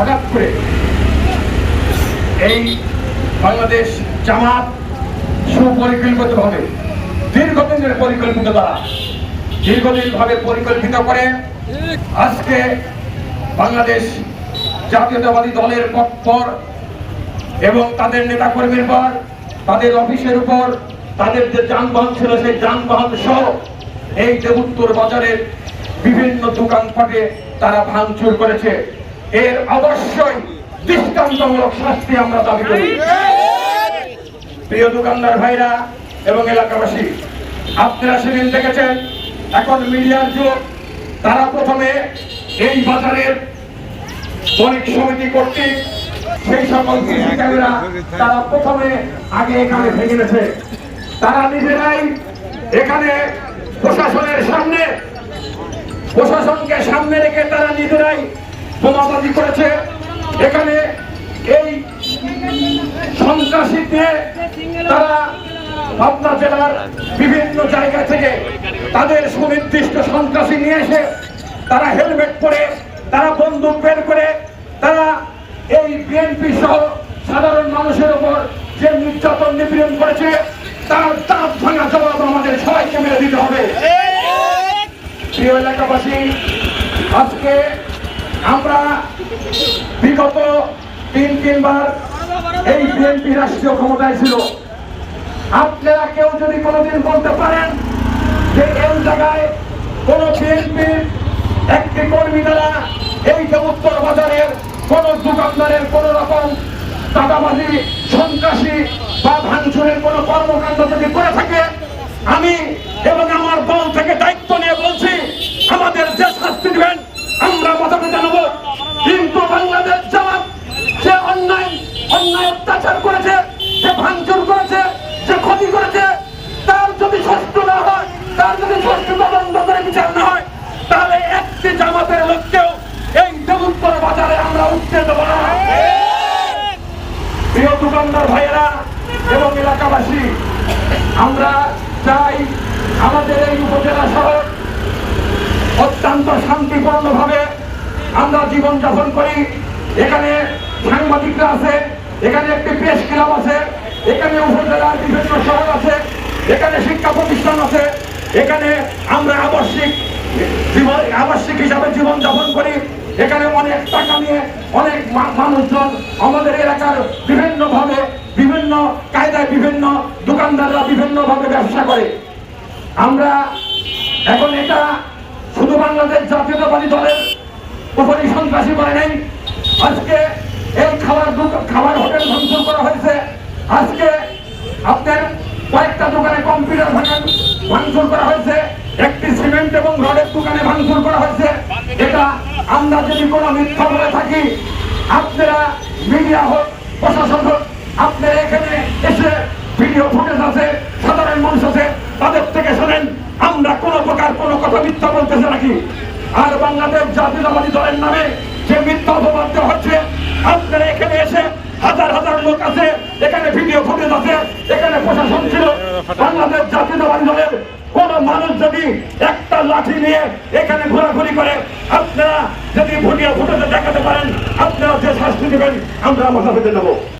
হঠাৎ করে এই বাংলাদেশ জামাত সুপরিকল্পিতভাবে, দীর্ঘদিনের পরিকল্পিত দ্বারা দীর্ঘদিন ভাবে পরিকল্পিত করে আজকে বাংলাদেশ জাতীয়তাবাদী দলের পর এবং তাদের নেতাকর্মীর পর, তাদের অফিসের উপর, তাদের যে যানবাহন ছিল, সেই যানবাহন সহ এই যে উত্তর বাজারের বিভিন্ন দোকানপাটে তারা ভাঙচুর করেছে। এর অবশ্যই দৃষ্টান্তমূলক শাস্তি আমরা দাবি করি। প্রিয় দোকানদার ভাইরা এবং এলাকাবাসী, আপনারা সেদিন দেখেছেন, এখন মিডিয়ার যুগ। তারা প্রথমে এই বাজারের বণিক সমিতি কর্তৃক সেই সকল ক্যামেরা তারা প্রথমে আগে এখানে ভেঙেছে তারা নিজেরাই এখানে প্রশাসনের সামনে, প্রশাসনকে সামনে রেখে তারা নিজেরাই বোমাবাজি করেছে। এখানে এই সন্ত্রাসীতে তারা পাবনা জেলার বিভিন্ন জায়গা থেকে তাদের সুনির্দিষ্ট সন্ত্রাসী নিয়ে এসে তারা হেলমেট পরে তারা বন্দুক বের করে তারা এই বিএনপি সহ সাধারণ মানুষের ওপর যে নির্যাতন নিপীড়ন করেছে তার তাপ ভাঙা জবাব আমাদের সবাইকে মেরে দিতে হবে। প্রিয় এলাকাবাসী আজকে আমরা বিগত তিন, তিনবার এই বিএনপি রাষ্ট্রীয় ক্ষমতায় ছিল। আপনারা কেউ যদি কোনোদিন বলতে পারেন যে এই জায়গায় কোন বিএনপির একটি কর্মী দ্বারা এই যে উত্তর বাজারের কোন দোকানদারের কোন রকম দাদাবাজি, সন্ত্রাসী বা ভাঙচুরের কোন কর্মকাণ্ড যদি করে থাকে, আমি এবং আমার দল থেকে দায়িত্ব নিয়ে বলছি আমাদের যে শাস্তি দিবেন আমরা মাথাতে জানাব কিন্তু বাংলাদেশ জামাত যে অন্যায় অন্যায় অত্যাচার করেছে যে ভাঙচুর করেছে যে ক্ষতি করেছে তার যদি সুষ্ঠু না হয় তার যদি সুষ্ঠু তদন্ত করে বিচার না হয় তাহলে একটি জামাতের লোককেও এই দেবুত্তর বাজারে আমরা উঠতে দেবো না প্রিয় দোকানদার ভাইয়েরা এবং এলাকাবাসী, আমরা চাই আমাদের এই উপজেলা শহর অত্যন্ত শান্তিপূর্ণভাবে আমরা জীবন যাপন করি। এখানে সাংবাদিকরা আছে, এখানে একটি প্রেস ক্লাব আছে, এখানে উপজেলার বিভিন্ন শহর আছে, এখানে শিক্ষা প্রতিষ্ঠান আছে, এখানে আমরা জীবন, আবাসিক হিসাবে জীবন যাপন করি। এখানে অনেক টাকা নিয়ে অনেক মানুষজন আমাদের এলাকার বিভিন্ন ভাবে বিভিন্ন কায়দায় বিভিন্ন দোকানদাররা বিভিন্ন ভাবে ব্যবসা করে। আমরা এখন এটা শুধু বাংলাদেশ জাতীয়তাবাদী দলের উপরই সন্ত্রাসী করে নেই। আজকে এই খাবার খাবার হোটেল ভাঙচুর করা হয়েছে। আজকে আপনার কয়েকটা দোকানে কম্পিউটার ভাঙচুর করা হয়েছে। একটি সিমেন্ট এবং রডের দোকানে ভাঙচুর করা হয়েছে। এটা আমরা যদি কোনো মিথ্যা বলে থাকি, আপনারা মিডিয়া হোক, প্রশাসন হোক, আপনারা এখানে এসে ভিডিও ফুটেজ আছে, সাধারণ মানুষ আছে, তাদের থেকে শোনেন, আমরা কোন প্রকার কোনো কথা মিথ্যা বলতেছে নাকি? আর বাংলাদেশ জাতীয়তাবাদী দলের নামে যে মিথ্যা অপবাদ হচ্ছে, আপনারা এখানে এসে হাজার হাজার লোক আছে, এখানে ভিডিও ফুটেজ আছে, এখানে প্রশাসন ছিল। বাংলাদেশ জাতীয়তাবাদী দলের কোন মানুষ যদি একটা লাঠি নিয়ে এখানে ঘোরাঘুরি করে যদি দেখাতে পারেন আপনারা যে শাস্তি দেবেন আমরা মাথা পেতে নেব।